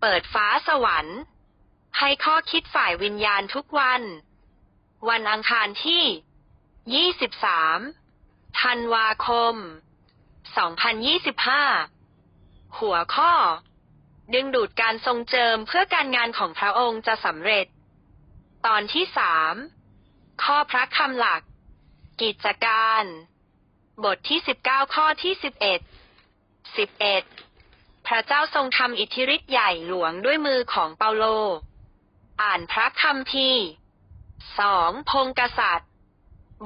เปิดฟ้าสวรรค์ ให้ข้อคิดฝ่ายวิญญาณทุกวัน วันอังคารที่ 23 ธันวาคม 2025 หัวข้อ ดึงดูดการทรงเจิมเพื่อการงานของพระองค์จะสำเร็จ ตอนที่สามข้อพระคำหลัก กิจการ บทที่สิบเก้าข้อที่สิบเอ็ดสิบเอ็ด พระเจ้าทรงทำอิทธิฤทธิ์ใหญ่หลวงด้วยมือของเปาโล อ่านพระคัมภีร์สองพงกษัตริย์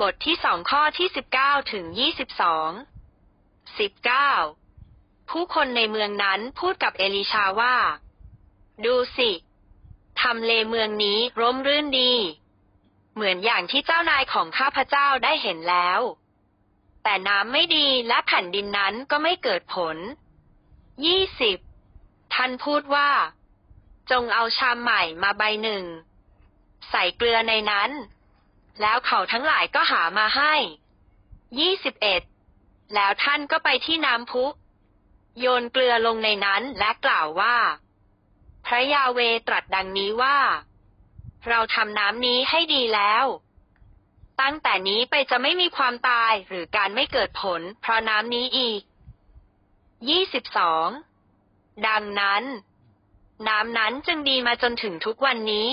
บทที่สองข้อที่สิบเก้าถึงยี่สิบสองสิบเก้าผู้คนในเมืองนั้นพูดกับเอลิชาว่า ดูสิทำเลเมืองนี้ร่มรื่นดี เหมือนอย่างที่เจ้านายของข้าพเจ้าได้เห็นแล้ว แต่น้ำไม่ดีและแผ่นดินนั้นก็ไม่เกิดผล ยี่สิบท่านพูดว่า จงเอาชามใหม่มาใบหนึ่ง ใส่เกลือในนั้น แล้วเขาทั้งหลายก็หามาให้ยี่สิบเอ็ดแล้วท่านก็ไปที่น้ำพุโยนเกลือลงในนั้นและกล่าวว่า พระยาเวตรัสดังนี้ว่า เราทำน้ำนี้ให้ดีแล้ว ตั้งแต่นี้ไปจะไม่มีความตายหรือการไม่เกิดผล เพราะน้ำนี้อีก ยี่สิบสอง ดังนั้น น้ำนั้นจึงดีมาจนถึงทุกวันนี้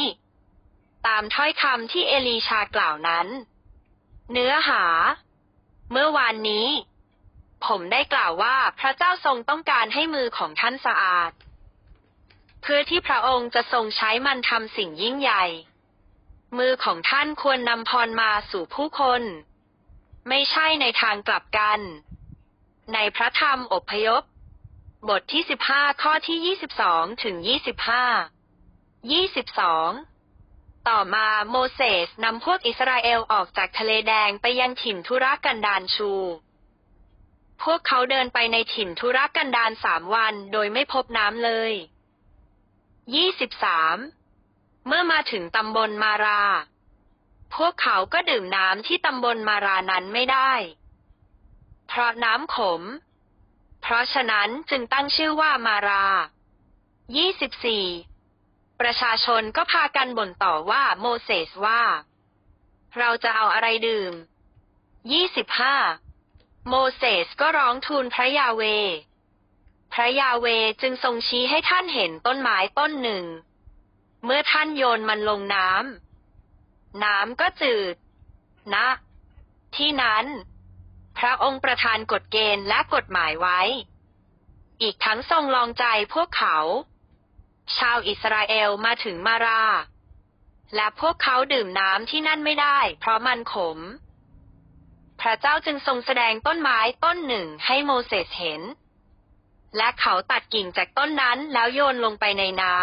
ตามถ้อยคำที่เอลีชากล่าวนั้น เนื้อหา เมื่อวานนี้ ผมได้กล่าวว่าพระเจ้าทรงต้องการให้มือของท่านสะอาด เพื่อที่พระองค์จะทรงใช้มันทำสิ่งยิ่งใหญ่ มือของท่านควรนำพรมาสู่ผู้คน ไม่ใช่ในทางกลับกัน ในพระธรรมอพยพ บทที่15ข้อที่22ถึง25 22ต่อมาโมเสสนำพวกอิสราเอลออกจากทะเลแดงไปยังถิ่นทุรกันดารชู พวกเขาเดินไปในถิ่นทุรกันดารสามวันโดยไม่พบน้ำเลย23เมื่อมาถึงตำบลมารา พวกเขาก็ดื่มน้ำที่ตำบลมารานั้นไม่ได้ เพราะน้ำขม เพราะฉะนั้นจึงตั้งชื่อว่ามารา 24 ประชาชนก็พากันบ่นต่อว่าโมเสสว่า เราจะเอาอะไรดื่ม 25 โมเสสก็ร้องทูลพระยาเว พระยาเวจึงทรงชี้ให้ท่านเห็นต้นไม้ต้นหนึ่ง เมื่อท่านโยนมันลงน้ำน้ำก็จืด นะ ที่นั้น พระองค์ประทานกฎเกณฑ์และกฎหมายไว้ อีกทั้งทรงลองใจพวกเขา ชาวอิสราเอลมาถึงมารา และพวกเขาดื่มน้ำที่นั่นไม่ได้ เพราะมันขม พระเจ้าจึงทรงแสดงต้นไม้ต้นหนึ่งให้โมเสสเห็น และเขาตัดกิ่งจากต้นนั้นแล้วโยนลงไปในน้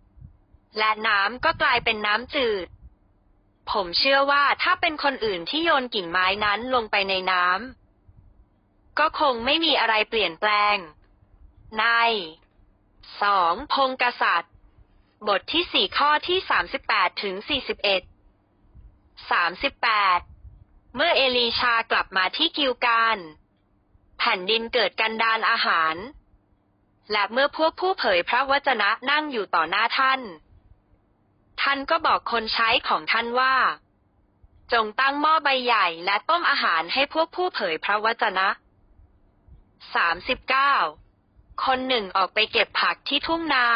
ำและน้ำก็กลายเป็นน้ำจืด ผมเชื่อว่าถ้าเป็นคนอื่นที่โยนกิ่งไม้นั้นลงไปในน้ำก็คงไม่มีอะไรเปลี่ยนแปลง ในสองพงกษัตริย์ บทที่สี่ข้อที่สามสิบแปดถึงสี่สิบเอ็ดสามสิบแปดเมื่อเอลีชากลับมาที่กิวการแผ่นดินเกิดกันดานอาหาร และเมื่อพวกผู้เผยพระวจนะนั่งอยู่ต่อหน้าท่าน ท่านก็บอกคนใช้ของท่านว่า จงตั้งหม้อใบใหญ่และต้มอาหารให้พวกผู้เผยพระวจนะสามสิบเก้าคนหนึ่งออกไปเก็บผักที่ทุ่งนา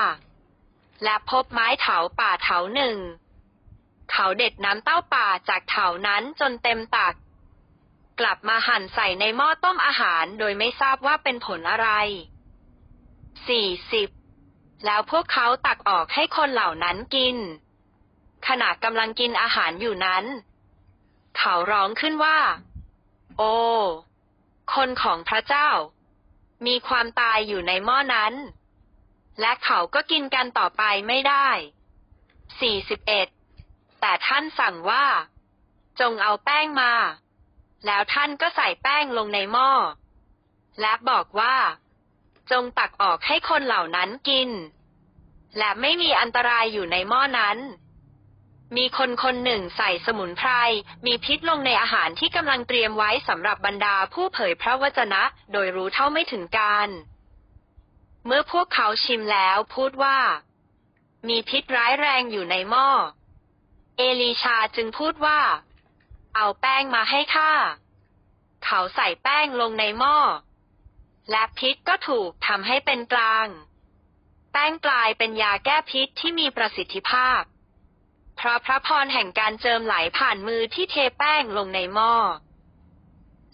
และพบไม้เถาป่าเถาหนึ่ง เขาเด็ดน้ำเต้าป่าจากเถานั้นจนเต็มตัก กลับมาหั่นใส่ในหม้อต้มอาหารโดยไม่ทราบว่าเป็นผลอะไรสี่สิบแล้วพวกเขาตักออกให้คนเหล่านั้นกิน ขณะกำลังกินอาหารอยู่นั้น เขาร้องขึ้นว่า โอ้ คนของพระเจ้า มีความตายอยู่ในหม้อนั้น และเขาก็กินกันต่อไปไม่ได้ 41 แต่ท่านสั่งว่า จงเอาแป้งมา แล้วท่านก็ใส่แป้งลงในหม้อ และบอกว่า จงตักออกให้คนเหล่านั้นกิน และไม่มีอันตรายอยู่ในหม้อนั้น มีคนคนหนึ่งใส่สมุนไพร มีพิษลงในอาหารที่กำลังเตรียมไว้สำหรับบรรดาผู้เผยพระวจนะ โดยรู้เท่าไม่ถึงการ เมื่อพวกเขาชิมแล้วพูดว่า มีพิษร้ายแรงอยู่ในหม้อ เอลีชาจึงพูดว่า เอาแป้งมาให้ข้า เขาใส่แป้งลงในหม้อ และพิษก็ถูกทำให้เป็นกลาง แป้งกลายเป็นยาแก้พิษที่มีประสิทธิภาพ เพราะพระพรแห่งการเจิมไหลผ่านมือที่เทแป้งลงในหม้อ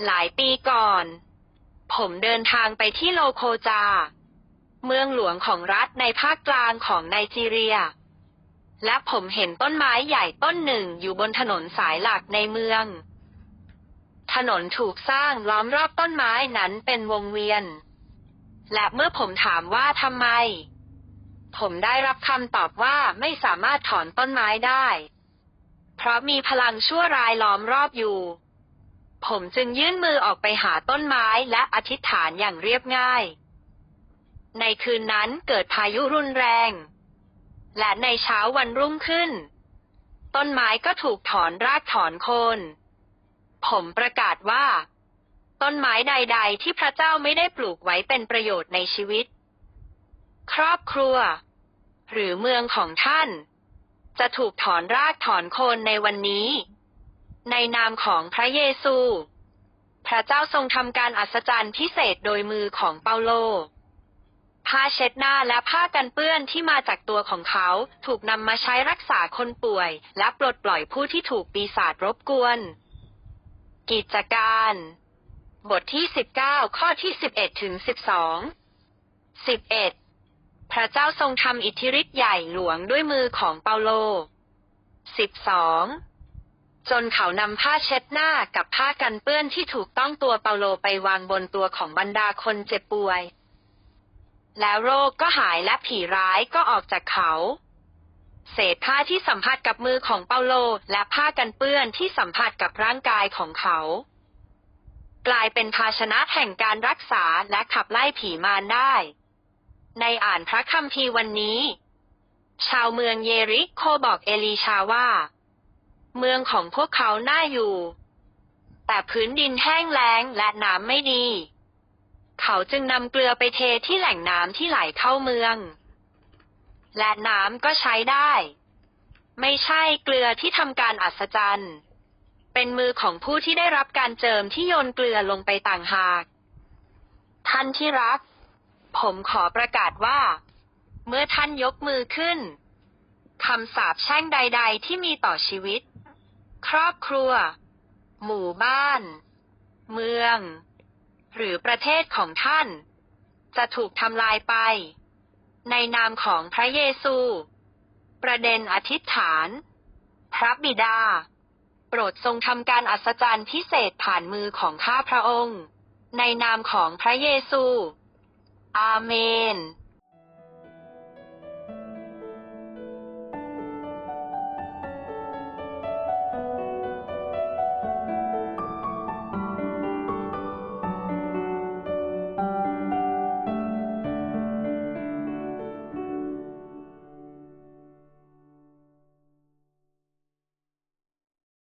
หลายปีก่อน ผมเดินทางไปที่โลโคจา เมืองหลวงของรัฐในภาคกลางของไนจีเรีย และผมเห็นต้นไม้ใหญ่ต้นหนึ่งอยู่บนถนนสายหลักในเมือง ถนนถูกสร้างล้อมรอบต้นไม้นั้นเป็นวงเวียน และเมื่อผมถามว่าทำไม ผมได้รับคำตอบว่าไม่สามารถถอนต้นไม้ได้ เพราะมีพลังชั่วร้ายล้อมรอบอยู่ ผมจึงยื่นมือออกไปหาต้นไม้และอธิษฐานอย่างเรียบง่าย ในคืนนั้นเกิดพายุรุนแรง และในเช้าวันรุ่งขึ้น ต้นไม้ก็ถูกถอนรากถอนโคน ผมประกาศว่า ต้นไม้ใด ๆ ที่พระเจ้าไม่ได้ปลูกไว้เป็นประโยชน์ในชีวิตครอบครัว หรือเมืองของท่าน จะถูกถอนรากถอนโคนในวันนี้ ในนามของพระเยซู พระเจ้าทรงทำการอัศจรรย์พิเศษโดยมือของเปาโลผ้าเช็ดหน้าและผ้ากันเปื้อนที่มาจากตัวของเขาถูกนำมาใช้รักษาคนป่วย และปลดปล่อยผู้ที่ถูกปีศาจรบกวน กิจการ บทที่ 19 ข้อที่ 11 ถึง 12 11 พระเจ้าทรงทำอิทธิฤทธิ์ใหญ่หลวงด้วยมือของเปาโล 12 จนเขานำผ้าเช็ดหน้ากับผ้ากันเปื้อนที่ถูกต้องตัวเปาโลไปวางบนตัวของบรรดาคนเจ็บป่วย แล้วโรคก็หายและผีร้ายก็ออกจากเขา เศษผ้าที่สัมผัสกับมือของเปาโลและผ้ากันเปื้อนที่สัมผัสกับร่างกายของเขา กลายเป็นภาชนะแห่งการรักษาและขับไล่ผีมารได้ ในอ่านพระคัมภีร์วันนี้ ชาวเมืองเยริโคบอกเอลีชาว่า เมืองของพวกเขาน่าอยู่ แต่พื้นดินแห้งแล้งและน้ำไม่ดี เขาจึงนำเกลือไปเทที่แหล่งน้ำที่ไหลเข้าเมือง และน้ำก็ใช้ได้ ไม่ใช่เกลือที่ทำการอัศจรรย์ เป็นมือของผู้ที่ได้รับการเจิมที่โยนเกลือลงไปต่างหาก ท่านที่รัก ผมขอประกาศว่า เมื่อท่านยกมือขึ้นคำสาปแช่งใด ๆ ที่มีต่อชีวิต ครอบครัว หมู่บ้าน เมือง หรือประเทศของท่าน จะถูกทำลายไป ในนามของพระเยซู ประเด็นอธิษฐาน พระบิดา โปรดทรงทำการอัศจรรย์พิเศษผ่านมือของข้าพระองค์ ในนามของพระเยซู อาเมน